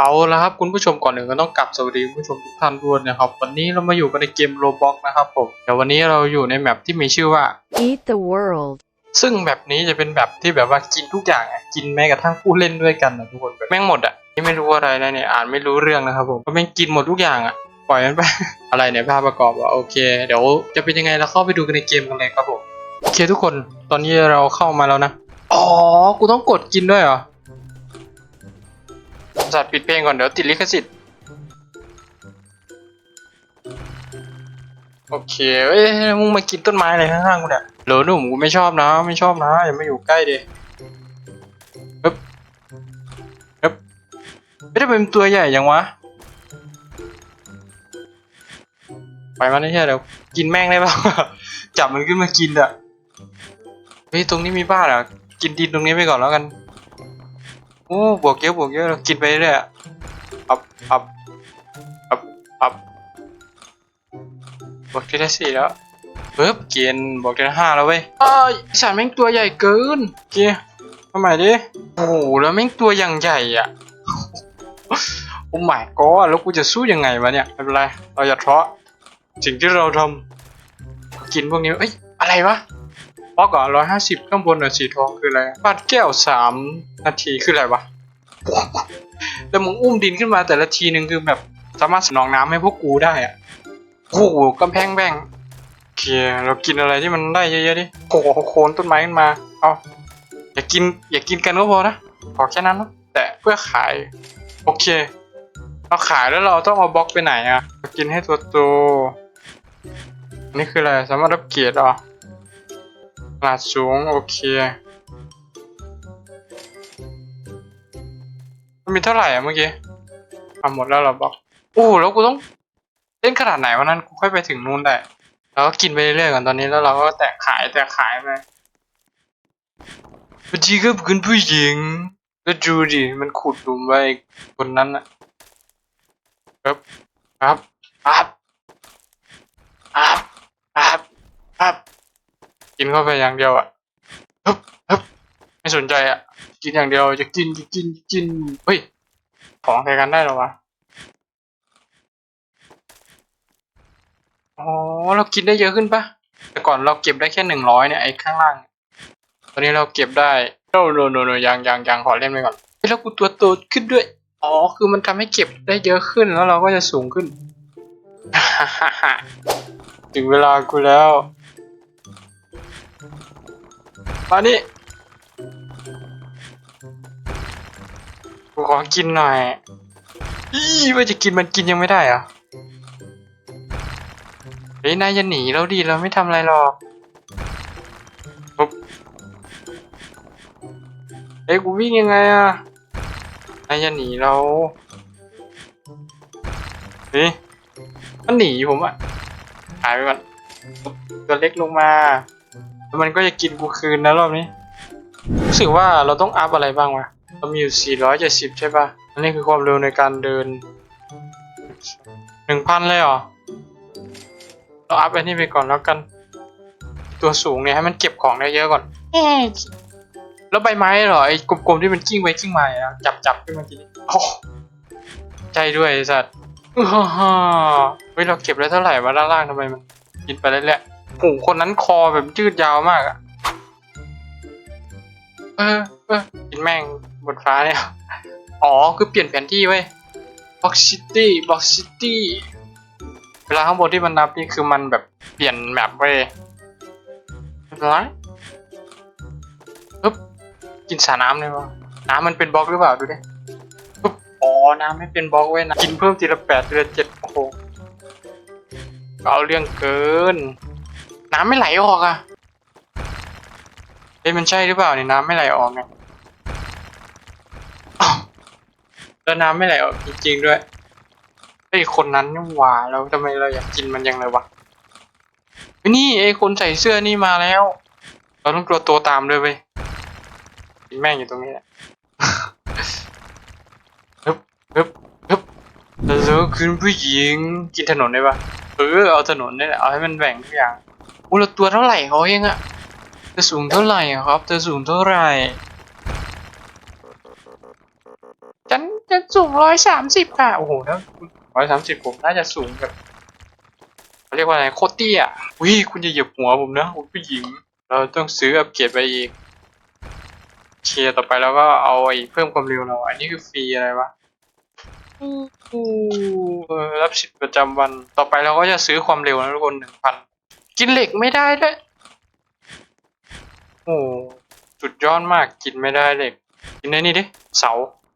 เอาละครับคุณผู้ชมก่อนหนึ่งก็ต้องกลับสวัสดีคุณผู้ชมทุกท่านด้วยนะครับวันนี้เรามาอยู่กันในเกมโรบ็อกนะครับผมเดี๋ยววันนี้เราอยู่ในแมปที่มีชื่อว่า Eat the world. ซึ่งแบบนี้จะเป็นแบบที่แบบว่ากินทุกอย่างอะกินแม้กระทั่งผู้เล่นด้วยกันนะทุกคนแบบแม่งหมดอะนี่ไม่รู้อะไรนะเนี่ยอ่านไม่รู้เรื่องนะครับผมก็แม่งกินหมดทุกอย่างอะปล่อยมันไปอะไรเนี่ยภาพประกอบอะโอเค เดี๋ยวจะเป็นยังไงเราเข้าไปดูกันในเกมกันเลยครับผมโอเคทุกคนตอนนี้เราเข้ามาแล้วนะอ๋อกูต้องกดกินด้วยเหรอ สัตว์ปิดเพลงก่อนเดี๋ยวติดลิขสิทธิ์โอเคเอ้ยมึงมากินต้นไม้อะไรข้างๆกูเนี่ยเหลอหนุ่มกูไม่ชอบนะ ไม่ชอบนะอย่ามาอยู่ใกล้ดิฮึบฮึบไม่ได้เป็นตัวใหญ่ยังวะ ไปมันไม่ใช่เดี๋ยวกินแม่งได้ป่ะจับมันขึ้นมากินอะเฮ้ยตรงนี้มีบ้านอะกินดินตรงนี้ไปก่อนแล้วกัน อ้บวกเยอะบวกเยอะเรากินไปเรื่อยๆอะอัพอัพอัพอัพบวกที่ได้สี่แล้วปึ๊บเกียนบวกที่ได้ห้าแล้วเว้ยอ้ายไอ้สัตว์แม่งตัวใหญ่เกินเกียร์ทำไมดิโอ้โหแล้วแม่งตัวอย่างใหญ่อะโอ้ my god แล้วกูจะสู้ยังไงวะเนี่ยไม่เป็นไรเราอย่าท้อสิ่งที่เราทำกินพวกนี้เอ้ยอะไรวะ บล็อกเหรอร้อยห้าสิบข้างบนน่ะสีทองคืออะไรปาดแก้วสามนาทีคืออะไรวะแล้วมึงอุ้มดินขึ้นมาแต่ละทีหนึ่งคือแบบสามารถสนองน้ำให้พวกกูได้อะโอ้โหกำแพงแบ่งเคเรากินอะไรที่มันได้เยอะๆดิโอ้โหโคนต้นไม้ขึ้นมา เอาอย่ากินอย่ากินกันก็พอนะพอแค่นั้นนะแต่เพื่อขาย โอเคเราขายแล้วเราต้องเอาบล็อกไปไหนอะกินให้ตัวโตนี่คืออะไรสามารถรับเกียรติเห ขนาดสูงโอเค มันมีเท่าไหร่อะเมื่อกี้ทำหมดแล้วเรอบอกโอ้แล้วกูต้องเล่นขนาดไหนวันนั้นกูค่อยไปถึงนู่นได้เราก็กินไปเรื่อยๆก่อนตอนนี้แล้วเราก็แตกขายแตกขายไปสวัสดีครับคุณผู้หญิงแล้วดูดิมันขุดหลุมไว้คนนั้นอะครับครับครับครับครับครับ กินเข้าไปอย่างเดียวอะฮึบฮึบไม่สนใจอะ กินอย่างเดียวจะกินจะกินกินเฮ้ยของใส่กันได้หรอวะอ๋อเรากินได้เยอะขึ้นปะแต่ก่อนเราเก็บได้แค่หนึ่งร้อยเนี่ยไอ้ข้างล่าง ตอนนี้เราเก็บได้โนโนโนโนยังยังยังขอเล่นไปก่อนเฮ้แล้วกูตัวโตขึ้นด้วย อ๋อ คือมันทำให้เก็บได้เยอะขึ้นแล้วเราก็จะสูงขึ้น ถึงเวลากูแล้ว มานี่กูขอกินหน่อย อีว่าจะกินมันกินยังไม่ได้เหรอะเฮ้ยนายจะหนีแล้วดีเราไม่ทำอะไรหรอกปุ๊บเฮ้ยกูวิ่งยังไงอะนายจะหนีเราเฮ้ยมันหนีผมอะหายไปก่อนตัวเล็กลงมา มันก็จะกินกูคืนนะรอบนี้ รู้สึกว่าเราต้องอัพอะไรบ้างวะ เรามีอยู่ 470 ใช่ปะอันนี้คือความเร็วในการเดิน 1,000 เลยเหรอ เราอัพอันนี้ไปก่อนแล้วกัน ตัวสูงเนี่ยให้มันเก็บของได้เยอะก่อน แล้วใบไม้เหรอไอ้กลมๆที่มันกิ้งไปกิ้งมาอะจับจับขึ้นมากินโอ้ใจด้วยสัตว์เฮ้ยเราเก็บได้เท่าไหร่วะด้านล่างทำไมมันกินไปเรื่อยๆ โอ้โหคนนั้นคอแบบยืดยาวมากอะเออเออกินแม่งบนฟ้าเนี่ย อ๋อ คือเปลี่ยนแผนที่เว้ย Box City Box City เวลาข้างบนที่มันนับนี่คือมันแบบเปลี่ยนแมปเว้ยไปไรปึ๊บกินสาน้ำเลยวะน้ำมันเป็นบล็อกหรือเปล่าดูดิปึ๊บอ๋อ น้ำไม่เป็นบล็อกเว้ยนะกินเพิ่มทีละแปดทีละเจ็ดโอ้โหก็เอาเรื่องเกิน น้ำไม่ไหลออกอะเอ้ยมันใช่หรือเปล่าเนี่ยน้ำไม่ไหลออกไงอ้าวแล้วน้ำไม่ไหลออกจริงๆด้วยไอ้คนนั้นนี่หว่าแล้วทำไมเราอยากกินมันยังเลยวะนี่ไอ้คนใส่เสื้อนี่มาแล้ว เราต้องตัวโตวตามด้วยเว้ยกินแม่งอยู่ตรงนี้แหละฮึบฮึบฮึบแล้วคุณผู้หญิงกินถนนได้ปะเออเอาถนนนี่แหละเอาให้มันแบ่งทุกอย่าง อู้เราตัวเท่าไหร่เขาเองอะเธอสูงเท่าไหร่อะครับเธอสูงเท่าไหร่ฉันจะสูงร้อยสามสิบค่ะโอ้โหแล้วร้อยสามสิบผมน่าจะสูงแบบเขาเรียกว่าอะไรโคตรเตี้ยวิคุณจะเหยียบหัวผมนะคุณผู้หญิง เราต้องซื้ออัปเกรดไปอีกเคลียร์ต่อไปแล้วก็เอาไอ้เพิ่มความเร็วเรา อันนี้คือฟรีอะไรวะอู้เออรับสิทธิ์ประจำวันต่อไปเราก็จะซื้อความเร็วนะทุกคนหนึ่งพัน กินเหล็กไม่ได้ด้วยโอ้สุดยอดมากกินไม่ได้เหล็ก กินได้นี่ดิเสา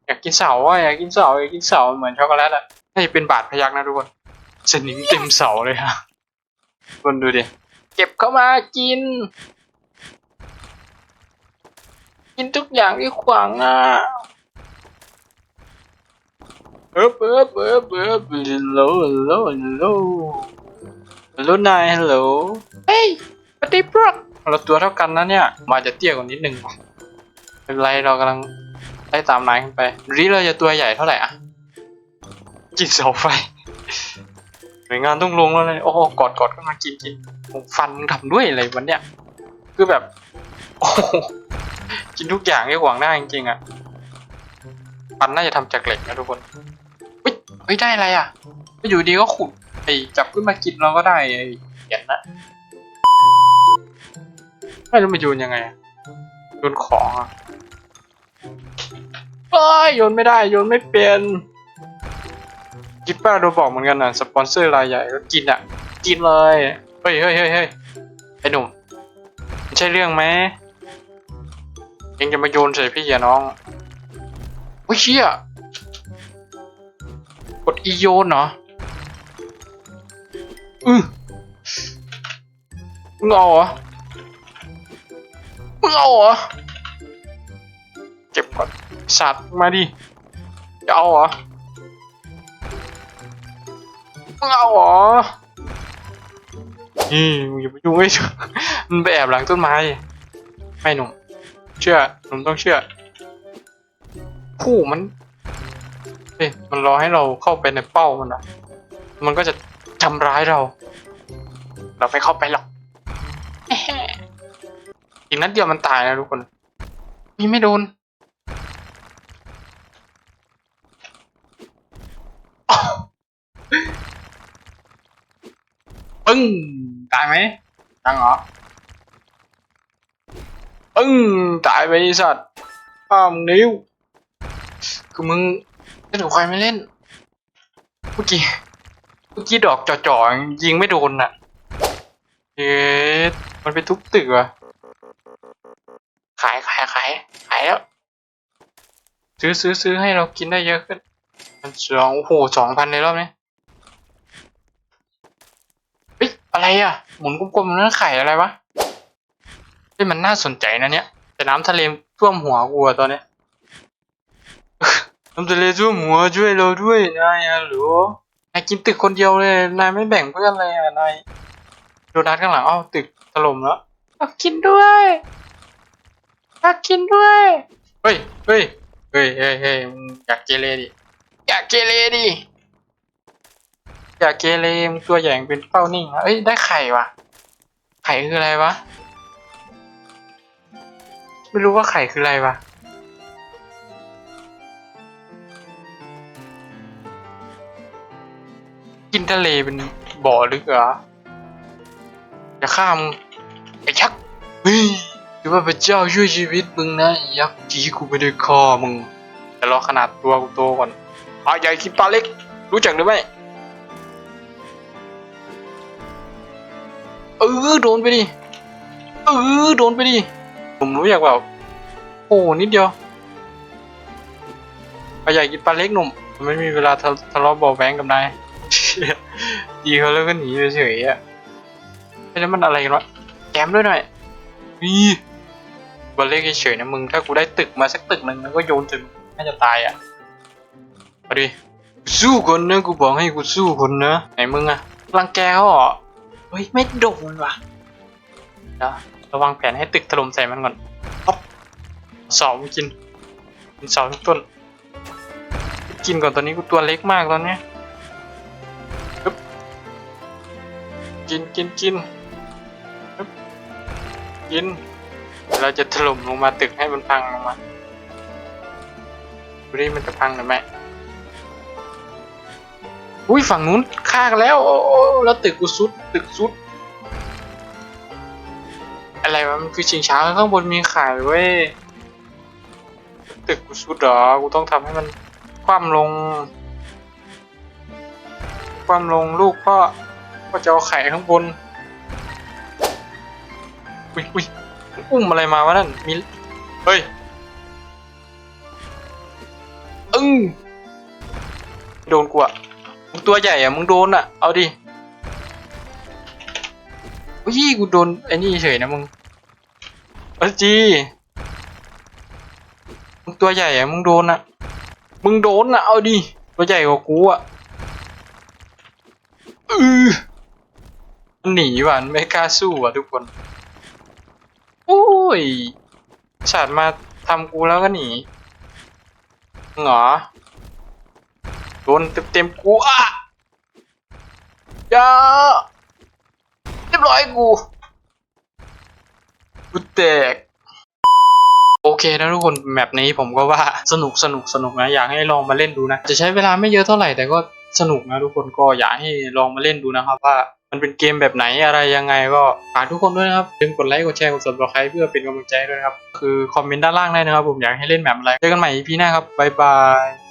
อยากกินเสาอะอยากกินเสาอยากกินเสาเหมือนช็อกโกแลตอะน่าจะเป็นบาทพยักนะทุกคนสนิมเต็มเสาเลยฮะทุกคนดูดิเก็บเข้ามากิน กินทุกอย่างที่ขวางอะเอิบเอิบเอิบเอิบฮัลโหลฮัลโหลฮัลโหล ฮัลโหลนายฮัลโหลเฮ้ยปฏิพวกเราตัวเท่ากันนะเนี่ย มาจะเตี้ยกว่านิดนึงว่ะไม่เป็นไรเรากำลังไล่ตามนายขึ้นไปดูดิเราจะตัวใหญ่เท่าไหร่อะกินเสาไฟหน่วยงานต้องลงแล้วเลยโอ้โหกอดกอดก็มากินกินผมฟันมึงทำด้วยอะไรวันเนี้ยคือแบบโอ้โหกินทุกอย่างที่ขวางหน้าจริงๆอะฟันน่าจะทำจากเหล็กนะทุกคนเฮ้ยเฮ้ยได้อะไรอะก็อยู่ดีก็ขุด ไอ้จับขึ้นมากินเราก็ได้ไอ้เหรียญนะไม่รู้มันโยนยังไงอะโยนของอะเอ้ยโยนไม่ได้โยนไม่เป็นกิปป้าโดนบอกเหมือนกันนะสปอนเซอร์รายใหญ่ก็กินอะกินเลยเฮ้ยเฮ้ยเฮ้ยเฮ้ยไอ้หนุ่มมันใช่เรื่องไหมเองจะมาโยนใส่พี่อย่าน้องโอ้ยเชี่ยกดอีโยนเหรอ อือมึงเอาเหรอมึงเอาเหรอเก็บก่อนสัตว์มาดิจะเอาเหรอมึงเอาเหรอนี่มึงอย่าไปยุ่งไอ้มันไปแอบหลังต้นไม้ไม่หนุ่มเชื่อหนุ่มต้องเชื่อผู้มันเฮ้ยมันรอให้เราเข้าไปในเป้ามันอะ มันก็จะ ทำร้ายเรา เราไม่เข้าไปหรอกอีกนัดเดียวมันตายนะทุกคนมีไม่โดนปึ้งตายไหมตังเหรอปึ้งตายไปไอ้สัตว์ข้ามงนิ้ว คือมึงเล่นกับใครไม่เล่น เมื่อกี้ เมื่อกี้ดอกจ่อๆยิงไม่โดนน่ะเอ๊ะมันไปทุบตึกอะขายขายขายขายแล้ว ซื้อซื้อซื้อให้เรากินได้เยอะขึ้นมันสองโอ้โหสองพันในรอบนี้เฮ้ยอะไรอะ หมุนกลมๆนั่นไข่อะไรวะเฮ้ยมันน่าสนใจนะเนี่ยแต่น้ำทะเลท่วมหัวกูอะตอนเนี้ยน้ำทะเลท่วมหัวช่วยเราด้วยนายอะหรอ นายกินตึกคนเดียวเลย นายไม่แบ่งเพื่อนเลยอะนายโดนัทข้างหลังอ้าวตึกถล่มแล้วอยากกินด้วยอยากกินด้วยเฮ้ยเฮ้ยเฮ้ยเฮ้ยเฮ้ยมึงอยากเกเรดิอยากเกเรดิอยากเกเรมึงตัวใหญ่เป็นเป้านิ่งนะเอ้ยได้ไข่วะไข่คืออะไรวะไม่รู้ว่าไข่คืออะไรวะ ทะเลเป็นบ่อลึกเหรอจะฆ่ามึงไอ้ยักษ์เฮ้ยคือว่าพระเจ้าช่วยชีวิตมึงนะยักษ์จีกูไม่ได้ฆ่ามึงแต่รอขนาดตัวกูโตก่อนปลาใหญ่กินปลาเล็ก รู้จักหรือไม่เออโดนไปดิเออโดนไปดิผมรู้อยากแบบโอ้นิดเดียวปลาใหญ่กินปลาเล็กหนุ่ม ไม่มีเวลาทะเลาะเบาะแวงกับนาย ดีเขาแล้วก็หนีไปเฉยๆอะแล้วมันอะไรกันวะแกมด้วยหน่อยนี่บอลเล็กเฉยๆนะมึง ถ้ากูได้ตึกมาสักตึกหนึ่งแล้วก็โยนจนน่าจะตายอะมาดิสู้คนนะกูบอกให้กูสู้คนนะไหนมึงอะรังแกเขาเหรอเฮ้ยไม่โดนว่ะเดี๋ยวระวังแผนให้ตึกถล่มใส่มันก่อนป๊อปสามันกินกินสาทุกต้น กินก่อนตอนนี้กูตัวเล็กมากตอนเนี้ย กินกินกินกิน เราจะถล่มลงมาตึกให้มันพังลงมาดูดิมันจะพังหรือไม่อุ้ยฝั่งนู้นฆ่ากันแล้ว โอ้โอแล้วตึกกูสุด ตึกสุด อะไรวะมันคือชิงช้าข้างบนมีขายเว้ยตึกกูสุดเหรอ กูต้องทำให้มันคว่ำลง คว่ำลงลูกพ่อ พ่อจะเอาไข่ข้างบนอุ้ยอุ้ยอุ้มอะไรมาวะนั่นมีเฮ้ยอึ้งโดนกูอะมึงตัวใหญ่อะมึงโดนอะเอาดิอุ้ยกูโดนไอ้นี่เฉยนะมึงเออจีมึงตัวใหญ่อะมึงโดนอะมึงโดนอะเอาดิตัวใหญ่กว่ากูอะอือ หนีว่ะมันไม่กล้าสู้อะทุกคนโอ้ยฉาดมาทำกูแล้วก็หนีเหรอโดนเต็มๆกูอะอย่าเรียบร้อยกูกูแตกโอเคนะทุกคนแมปนี้ผมก็ว่าสนุกสนุกสนุกนะอยากให้ลองมาเล่นดูนะ จะใช้เวลาไม่เยอะเท่าไหร่แต่ก็สนุกนะทุกคนก็อยากให้ลองมาเล่นดูนะครับว่า มันเป็นเกมแบบไหนอะไรยังไงก็ฝากทุกคนด้วยนะครับอย่าลืมกดไลค์กดแชร์กดซับสไครต์เพื่อเป็นกำลังใจด้วยนะครับ คือคอมเมนต์ด้านล่างได้นะครับ ผมอยากให้เล่นแบบอะไรเจอกันใหม่ EP หน้าครับบ๊ายบาย